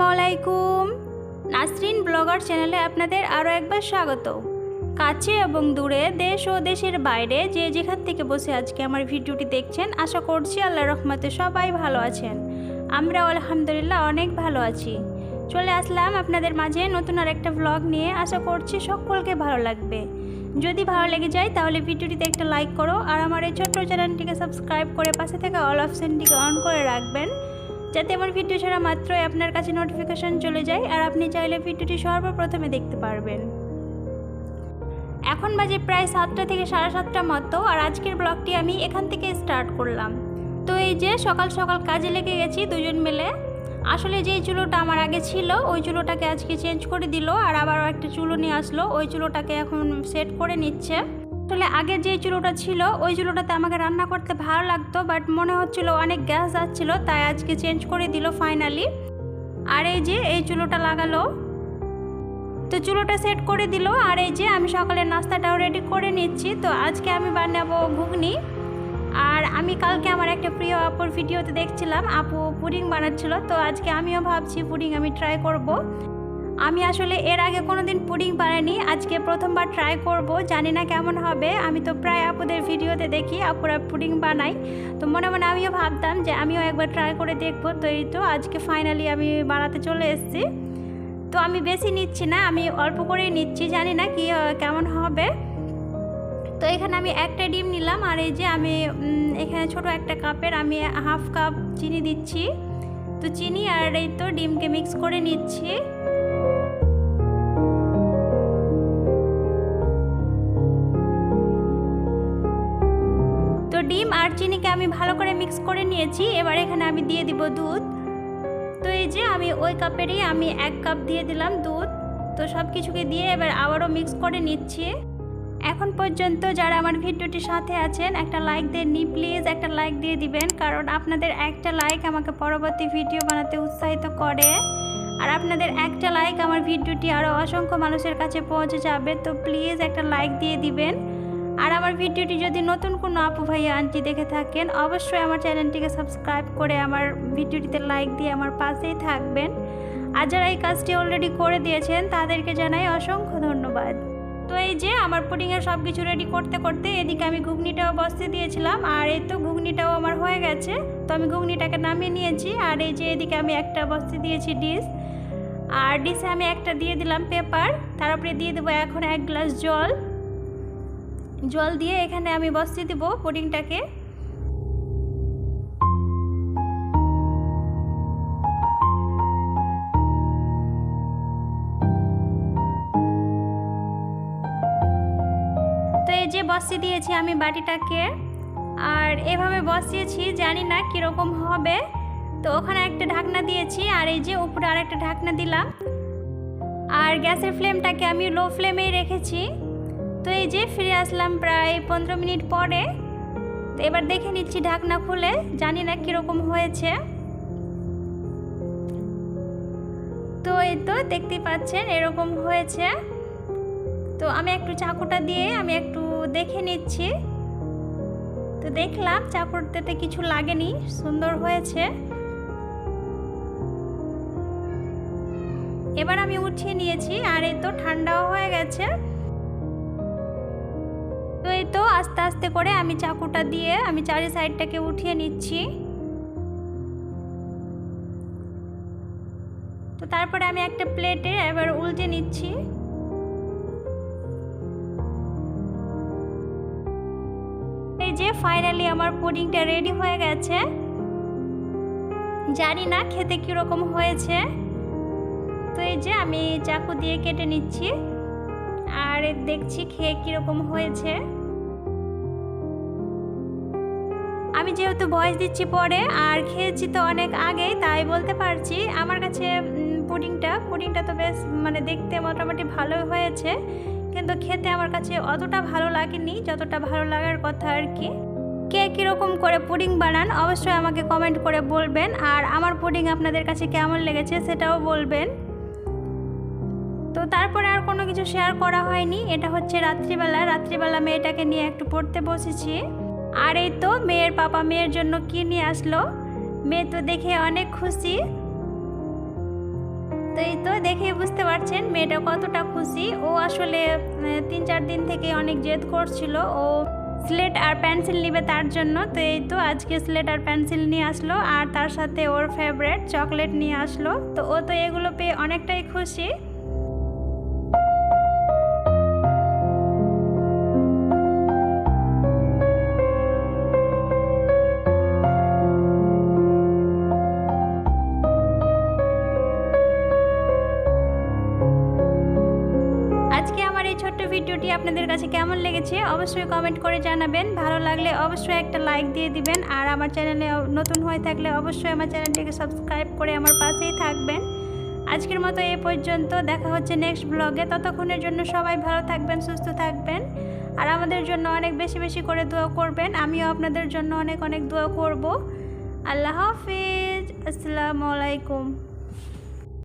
আলাইকুম নাসরিন ব্লগার চ্যানেলে আপনাদের আরও একবার স্বাগত। কাছে এবং দূরে দেশ ও দেশের বাইরে যে যেখান থেকে বসে আজকে আমার ভিডিওটি দেখছেন, আশা করছি আল্লাহ রহমতে সবাই ভালো আছেন। আমরাও আলহামদুলিল্লাহ অনেক ভালো আছি। চলে আসলাম আপনাদের মাঝে নতুন আর একটা ব্লগ নিয়ে। আশা করছি সকলকে ভালো লাগবে। যদি ভালো লেগে যায় তাহলে ভিডিওটিতে একটা লাইক করো আর আমার এই ছোট্ট চ্যানেলটিকে সাবস্ক্রাইব করে পাশে থাকা অল অপশানটিকে অন করে রাখবেন। যাতে আমার ভিডিও ছাড়া মাত্রই আপনার কাছে নোটিফিকেশান চলে যায় আর আপনি চাইলে ভিডিওটি সর্বপ্রথমে দেখতে পারবেন। এখন বাজে প্রায় সাতটা থেকে সাড়ে সাতটা মতো আর আজকের ব্লগটি আমি এখান থেকে স্টার্ট করলাম। তো এই যে সকাল সকাল কাজে লেগে গেছি দুজন মিলে। আসলে যেই চুলোটা আমার আগে ছিল, ওই চুলোটাকে আজকে চেঞ্জ করে দিল আর আবারও একটা চুলো নিয়ে আসলো। ওই চুলোটাকে এখন সেট করে নিচ্ছে। আসলে আগের যে চুলোটা ছিল, ওই চুলোটাতে আমাকে রান্না করতে ভালো লাগতো বাট মনে হচ্ছিল অনেক গ্যাস যাচ্ছিল, তাই আজকে চেঞ্জ করে দিল ফাইনালি আর এই যে, এই চুলোটা লাগালো। তো চুলোটা সেট করে দিল, আর এই যে, আমি সকালের নাস্তাটাও রেডি করে নিচ্ছি। তো আজকে আমি বানাবো ঘুগনি। আর আমি কালকে আমার একটা প্রিয় আপুর ভিডিওতে দেখছিলাম, আপু পুডিং বানাচ্ছিল, তো আজকে আমিও ভাবছি পুডিং আমি ট্রাই করব। আমি আসলে এর আগে কোনো দিন পুডিং বানাইনি, আজকে প্রথমবার ট্রাই করব, জানি না কেমন হবে। আমি তো প্রায় আপুদের ভিডিওতে দেখি, আপুরা পুডিং বানাই তো মনে মনে আমিও ভাবতাম যে আমিও একবার ট্রাই করে দেখব, তো এই তো আজকে ফাইনালি আমি বানাতে চলে এসেছি। তো আমি বেশি নিচ্ছি না, আমি অল্প করেই নিচ্ছি, জানি না কি কেমন হবে। তো এখানে আমি একটা ডিম নিলাম, আর এই যে আমি এখানে ছোট একটা কাপের আমি হাফ কাপ চিনি দিচ্ছি। তো চিনি আর এই তো ডিমকে মিক্স করে নিচ্ছি। তো ডিম আর চিনিকে আমি ভালো করে মিক্স করে নিয়েছি, এবার এখানে আমি দিয়ে দিব দুধ। তো এই যে আমি ওই কাপেরই আমি এক কাপ দিয়ে দিলাম দুধ। তো সব কিছুকে দিয়ে এবার আবারও মিক্স করে নিচ্ছি। এখন পর্যন্ত যারা আমার ভিডিওটির সাথে আছেন, একটা লাইক দেননি প্লিজ একটা লাইক দিয়ে দিবেন, কারণ আপনাদের একটা লাইক আমাকে পরবর্তী ভিডিও বানাতে উৎসাহিত করে। আর আপনাদের একটা লাইক আমার ভিডিওটি আরও অসংখ্য মানুষের কাছে পৌঁছে যাবে, তো প্লিজ একটা লাইক দিয়ে দিবেন। আর আমার ভিডিওটি যদি নতুন কোনো আপু ভাইয়া আন্টি দেখে থাকেন, অবশ্যই আমার চ্যানেলটিকে সাবস্ক্রাইব করে আমার ভিডিওটিতে লাইক দিয়ে আমার পাশেই থাকবেন। আর যারা এই কাজটি অলরেডি করে দিয়েছেন, তাদেরকে জানাই অসংখ্য ধন্যবাদ। তো এই যে আমার পুডিংয়ের সব কিছু রেডি করতে করতে এদিকে আমি ঘুগনিটাও বসতে দিয়েছিলাম, আর এই তো ঘুগনিটাও আমার হয়ে গেছে। তো আমি ঘুগনিটাকে নামিয়ে নিয়েছি, আর এই যে এদিকে আমি একটা বসতে দিয়েছি ডিশ আর ডিসে আমি একটা দিয়ে দিলাম পেপার, তার উপরে দিয়ে দেবো এখন এক গ্লাস জল। জল দিয়ে এখানে আমি বসিয়ে দেবো পুডিংটাকে। যে বসিয়ে দিয়েছি আমি বাটিটাকে, আর এভাবে বসিয়েছি, জানি না কীরকম হবে। তো ওখানে একটা ঢাকনা দিয়েছি, আর এই যে উপরে আর একটা ঢাকনা দিলাম। আর গ্যাসের ফ্লেমটাকে আমি লো ফ্লেমেই রেখেছি। তো এই যে ফিরে আসলাম প্রায় পনেরো মিনিট পরে। তো এবার দেখে নিচ্ছি ঢাকনা খুলে, জানি না কীরকম হয়েছে। তো এই তো দেখতেই পাচ্ছেন, এরকম হয়েছে। তো আমি একটু চাকুটা দিয়ে আমি একটু দেখে নিচ্ছি। তো দেখলাম চাকুটাতে কিছু লাগেনি, সুন্দর হয়েছে। এবার আমি উঠিয়ে নিয়েছি, আর এই তো ঠান্ডাও হয়ে গেছে। তো এই তো আস্তে আস্তে করে আমি চাকুটা দিয়ে আমি চারি সাইডটাকে উঠিয়ে নিচ্ছি। তো তারপরে আমি একটা প্লেটে এবার উল্টে নিচ্ছি। এই যে ফাইনালি আমার পুডিংটা রেডি হয়ে গেছে। জানি না খেতে কীরকম হয়েছে। তো এই যে আমি চাকু দিয়ে কেটে নিচ্ছি। আর দেখছি খেয়ে কীরকম হয়েছে। আমি যেহেতু বয়স দিচ্ছি পরে, আর খেয়েছি তো অনেক আগেই, তাই বলতে পারছি। আমার কাছে পুডিংটা পুডিংটা তো বেশ মানে দেখতে মোটামুটি ভালো হয়েছে। কিন্তু খেতে আমার কাছে অতটা ভালো লাগেনি, যতটা ভালো লাগার কথা আর কি। কে কীরকম করে পুডিং বানান, অবশ্যই আমাকে কমেন্ট করে বলবেন। আর আমার পুডিং আপনাদের কাছে কেমন লেগেছে সেটাও বলবেন। তারপরে আর কোনো কিছু শেয়ার করা হয়নি। এটা হচ্ছে রাত্রিবেলা। রাত্রিবেলা মেয়েটাকে নিয়ে একটু পড়তে বসেছি। আর এই তো মেয়ের পাপা মেয়ের জন্য কি নিয়ে আসলো? মেয়ে তো দেখে অনেক খুশি। তো দেখেই বুঝতে পারছেন, মেয়েটা কতটা খুশি। ও আসলে তিন চার দিন থেকে অনেক জেদ করছিল। ও স্লেট আর পেন্সিল নিবে তার জন্য। তো এই তো আজকে স্লেট আর পেন্সিল নিয়ে আসলো। আর তার সাথে ওর ফেভারেট চকলেট নিয়ে আসলো। তো ও তো এগুলো পেয়ে অনেকটাই খুশি। আপনাদের কাছে কেমন লেগেছে অবশ্যই কমেন্ট করে জানাবেন। ভালো লাগলে অবশ্যই একটা লাইক দিয়ে দিবেন। আর আমার চ্যানেলে নতুন হয়ে থাকলে অবশ্যই আমার চ্যানেলটিকে সাবস্ক্রাইব করে আমার পাশেই থাকবেন। আজকের মতো এ পর্যন্ত। দেখা হচ্ছে নেক্সট ব্লগে ততক্ষণের জন্য সবাই ভালো থাকবেন, সুস্থ থাকবেন। আর আমাদের জন্য অনেক বেশি বেশি করে দোয়া করবেন। আমিও আপনাদের জন্য অনেক অনেক দোয়া করব। আল্লাহ হাফিজ। আসসালামু আলাইকুম।